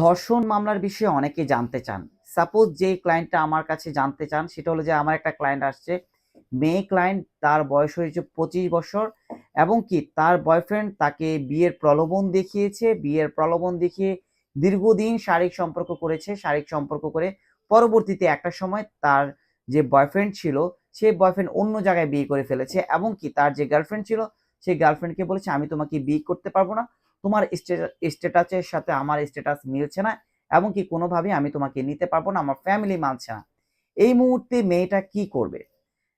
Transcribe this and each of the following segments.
ধর্ষণ মামলার বিষয়ে অনেকে জানতে চান। সাপোজ যে ক্লায়েন্টটা আমার কাছে জানতে চান, সেটা হলো যে আমার একটা ক্লায়েন্ট আসছে, মেয়ে ক্লায়েন্ট তার বয়স হয়েছে পঁচিশ বছর, এবং কি তার বয়ফ্রেন্ড তাকে বিয়ের প্রলোভন দেখিয়েছে, বিয়ের প্রলোভন দেখিয়ে দীর্ঘদিন শারীরিক সম্পর্ক করেছে, শারীরিক সম্পর্ক করে পরবর্তীতে একটা সময় তার যে বয়ফ্রেন্ড ছিল, সে বয়ফ্রেন্ড অন্য জায়গায় বিয়ে করে ফেলেছে, এবং কি তার যে গার্লফ্রেন্ড ছিল সেই গার্লফ্রেন্ডকে বলেছে, আমি তোমাকে বিয়ে করতে পারব না তোমার স্ট্যাটাসের সাথে আমার স্ট্যাটাস মিলছে না এবং কি কোনোভাবেই আমি তোমাকে নিতে পারব না, আমার ফ্যামিলি মানছে না। এই মুহূর্তে মেয়েটা কি করবে?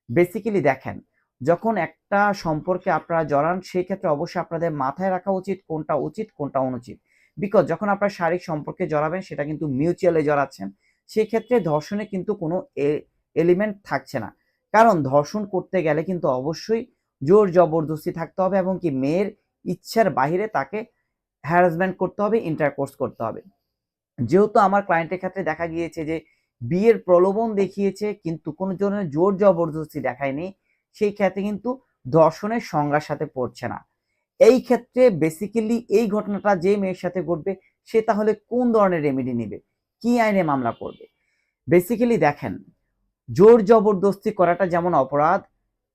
বেসিক্যালি দেখেন, যখন একটা সম্পর্কে আপনারা জড়ান সেই ক্ষেত্রে অবশ্যই আপনাদের মাথায় রাখা উচিত কোনটা উচিত, কোনটা অনুচিত। বিকজ যখন আপনার শারীরিক সম্পর্কে জড়াবেন, সেটা কিন্তু মিউচুয়ালে জড়াচ্ছেন সেই ক্ষেত্রে ধর্ষণে কিন্তু কোনো এলিমেন্ট থাকছে না। কারণ ধর্ষণ করতে গেলে কিন্তু অবশ্যই জোর জবরদস্তি থাকতে হবে, এবং কি মেয়ের ইচ্ছার বাহিরে তাকে হ্যারাসমেন্ট করতে হবে ইন্টারকোর্স করতে হবে। যেহেতু আমার ক্লায়েন্টের ক্ষেত্রে দেখা গিয়েছে যে, বিয়ের প্রলোভন দেখিয়েছে, কিন্তু কোনো ধরনের জোর জবরদস্তি দেখায়নি, সেই ক্ষেত্রে কিন্তু ধর্ষণের সংজ্ঞার সাথে পড়ছে না। এই ক্ষেত্রে বেসিক্যালি এই ঘটনাটা যে মেয়ের সাথে ঘটবে, সে তাহলে কোন ধরনের রেমেডি নেবে? কি আইনে মামলা করবে? বেসিক্যালি দেখেন, জোর জবরদস্তি করাটা যেমন অপরাধ,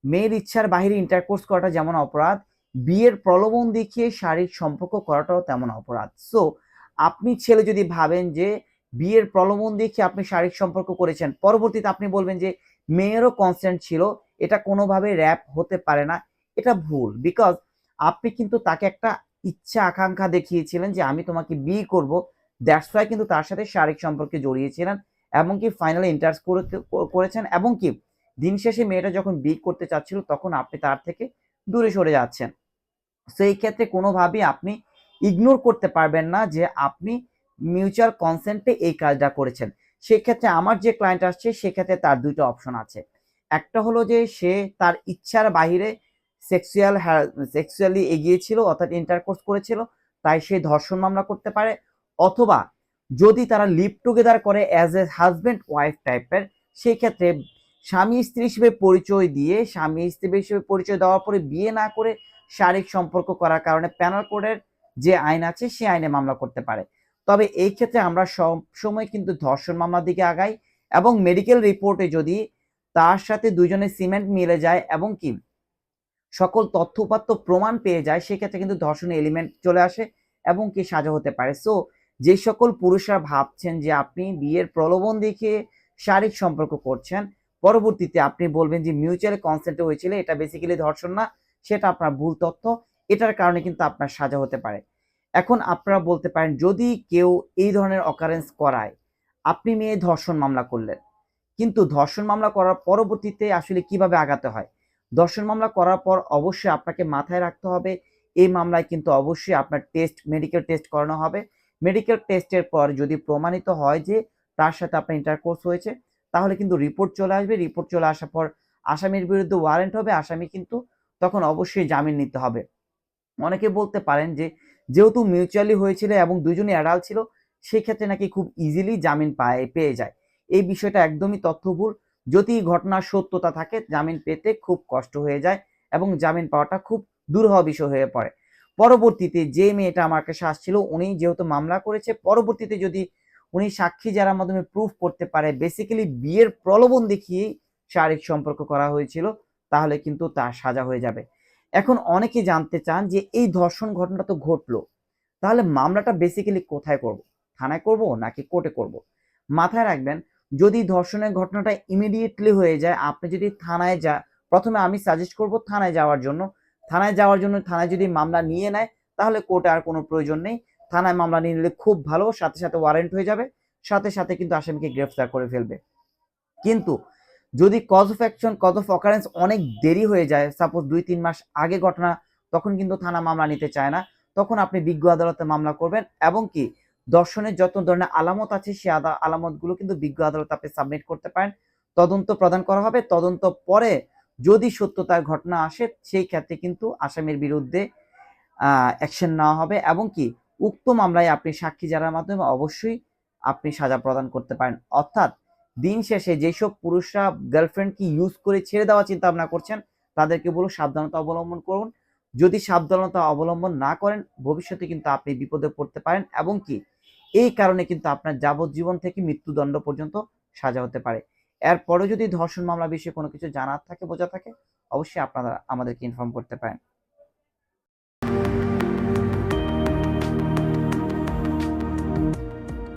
মেয়ের ইচ্ছার বাহিরে ইন্টারকোর্স করাটা যেমন অপরাধ বিয়ের প্রলোভন দেখিয়ে শারীরিক সম্পর্ক করাটাও তেমন অপরাধ। সো আপনি ছেলে যদি ভাবেন যে বিয়ের প্রলোভন দেখিয়ে আপনি শারীরিক সম্পর্ক করেছেন, পরবর্তীতে আপনি বলবেন যে মেয়েরও কনসেন্ট ছিল, এটা কোনোভাবে র্যাপ হতে পারে না, এটা ভুল। বিকজ আপনি কিন্তু তাকে একটা ইচ্ছা, আকাঙ্ক্ষা দেখিয়েছিলেন যে আমি তোমাকে বিয়ে করব দ্যাটস ওয়াই কিন্তু তার সাথে শারীরিক সম্পর্কে জড়িয়েছিলেন এমনকি ফাইনালি ইন্টার্স করেছেন এবং কি দিন শেষে মেয়েটা যখন বিয়ে করতে চাচ্ছিল, তখন আপনি তার থেকে দূরে সরে যাচ্ছেন। সেই ক্ষেত্রে কোনোভাবেই আপনি ইগনোর করতে পারবেন না যে আপনি মিউচুয়াল কনসেন্টে এই কাজটা করেছেন। সেক্ষেত্রে আমার যে ক্লায়েন্ট আসছে, সেক্ষেত্রে তার দুইটা অপশন আছে। একটা হলো যে সে তার ইচ্ছার বাহিরে সেক্সুয়াল সেক্সুয়ালি এগিয়েছিল, অর্থাৎ ইন্টারকোর্স করেছিল, তাই সে ধর্ষণ মামলা করতে পারে। অথবা যদি তারা লিভ টুগেদার করে অ্যাজ এ হাজব্যান্ড ওয়াইফ টাইপের সেই ক্ষেত্রে স্বামী স্ত্রী হিসেবে পরিচয় দিয়ে, স্বামী স্ত্রী হিসেবে পরিচয় দেওয়ার পরে বিয়ে না করে শারীরিক সম্পর্ক করার কারণে প্যানাল কোডের যে আইন আছে সে আইনে মামলা করতে পারে। তবে এই ক্ষেত্রে আমরা সব সময় কিন্তু ধর্ষণ মামলার দিকে আগাই এবং মেডিকেল রিপোর্টে যদি তার সাথে দুজনের সিমেন্ট মিলে যায় এবং কি সকল তথ্য উপাত্ত প্রমাণ পেয়ে যায়, সেক্ষেত্রে কিন্তু ধর্ষণের এলিমেন্ট চলে আসে এবং কি সাজা হতে পারে। সো যে সকল পুরুষরা ভাবছেন যে আপনি বিয়ের প্রলোভন দেখে শারীরিক সম্পর্ক করছেন পরবর্তীতে আপনি বলবেন যে মিউচুয়াল কনসেন্ট হয়েছিল, এটা বেসিক্যালি ধর্ষণ না, সেটা আপনার ভুল তথ্য, এটার কারণে কিন্তু আপনার সাজা হতে পারে। এখন আপনারা বলতে পারেন, যদি কেউ এই ধরনের অকারেন্স করায়, আপনি মেয়ে ধর্ষণ মামলা করলেন, কিন্তু ধর্ষণ মামলা করার পরবর্তীতে আসলে কীভাবে আগাতে হয়? ধর্ষণ মামলা করার পর অবশ্যই আপনাকে মাথায় রাখতে হবে, এই মামলায় কিন্তু অবশ্যই আপনার টেস্ট মেডিকেল টেস্ট করানো হবে। মেডিকেল টেস্টের পর যদি প্রমাণিত হয় যে তার সাথে আপনার ইন্টারকোর্স হয়েছে তাহলে কিন্তু রিপোর্ট চলে আসবে। রিপোর্ট চলে আসার পর আসামির বিরুদ্ধে ওয়ারেন্ট হবে। আসামি কিন্তু তখন অবশ্যই জামিন নিতে হবে। অনেকে বলতে পারেন যে, যেহেতু মিউচুয়ালি হয়েছিল এবং দুজনই অ্যাডাল ছিল সেই ক্ষেত্রে নাকি খুব ইজিলি জামিন পায়, পেয়ে যায়। এই বিষয়টা একদমই তথ্যভুল। যদি ঘটনার সত্যতা থাকে, জামিন পেতে খুব কষ্ট হয়ে যায় এবং জামিন পাওয়াটা খুব দুরূহ বিষয় হয়ে পড়ে। পরবর্তীতে যে মেয়েটা আমার কাছে আসছিল, উনি যেহেতু মামলা করেছে, পরবর্তীতে যদি উনি সাক্ষী যারা মাধ্যমে প্রুফ করতে পারে বেসিক্যালি বিয়ের প্রলোভন দেখিয়েই শারীরিক সম্পর্ক করা হয়েছিল, তাহলে কিন্তু তার সাজা হয়ে যাবে। এখন অনেকে জানতে চান যে এই ধর্ষণ ঘটনাটা তো ঘটলো, তাহলে মামলাটা বেসিক্যালি কোথায় করব? থানায় করব নাকি কোর্টে করব? মাথায় রাখবেন, যদি ধর্ষণের ঘটনাটা ইমিডিয়েটলি হয়ে যায়, আপনি যদি থানায় যা, প্রথমে আমি সাজেস্ট করব থানায় যাওয়ার জন্য। থানায় যাওয়ার জন্য থানায় যদি মামলা নিয়ে নেয়, তাহলে কোর্টে আর কোনো প্রয়োজন নেই। থানায় মামলা নিয়ে নিলে খুব ভালো, সাথে সাথে ওয়ারেন্ট হয়ে যাবে, সাথে সাথে কিন্তু আসামিকে গ্রেফতার করে ফেলবে। কিন্তু যদি cause of action cause of occurrence অনেক দেরি হয়ে যায় সাপোজ দুই তিন মাস আগে ঘটনা, তখন কিন্তু থানা মামলা নিতে চায় না, তখন আপনি বিজ্ঞ আদালতে মামলা করবেন এবং কি দর্শনের যত ধরনের আলামত আছে সেই আলামতগুলো কিন্তু বিজ্ঞ আদালত আপনি সাবমিট করতে পারেন। তদন্ত প্রদান করা হবে, তদন্ত পরে যদি সত্যতার ঘটনা আসে, সেই ক্ষেত্রে কিন্তু আসামির বিরুদ্ধে অ্যাকশন নেওয়া হবে এবং কি উক্ত মামলায় আপনি সাক্ষী জানার মাধ্যমে অবশ্যই আপনি সাজা প্রদান করতে পারেন। অর্থাৎ দিন শেষে যেসব পুরুষরা গার্লফ্রেন্ডকে ইউজ করে ছেড়ে দেওয়া চিন্তা ভাবনা করছেন, তাদেরকে বলো সাবধানতা অবলম্বন করুন। যদি সাবধানতা অবলম্বন না করেন, ভবিষ্যতে কিন্তু আপনি বিপদে পড়তে পারেন এবং কি? এই কারণে কিন্তু আপনার যাবজ্জীবন থেকে মৃত্যুদণ্ড পর্যন্ত সাজা হতে পারে। এরপরে যদি ধর্ষণ মামলা বিষয়ে কোনো কিছু জানার থাকে বোঝা থাকে, অবশ্যই আপনারা আমাদেরকে ইনফর্ম করতে পারেন।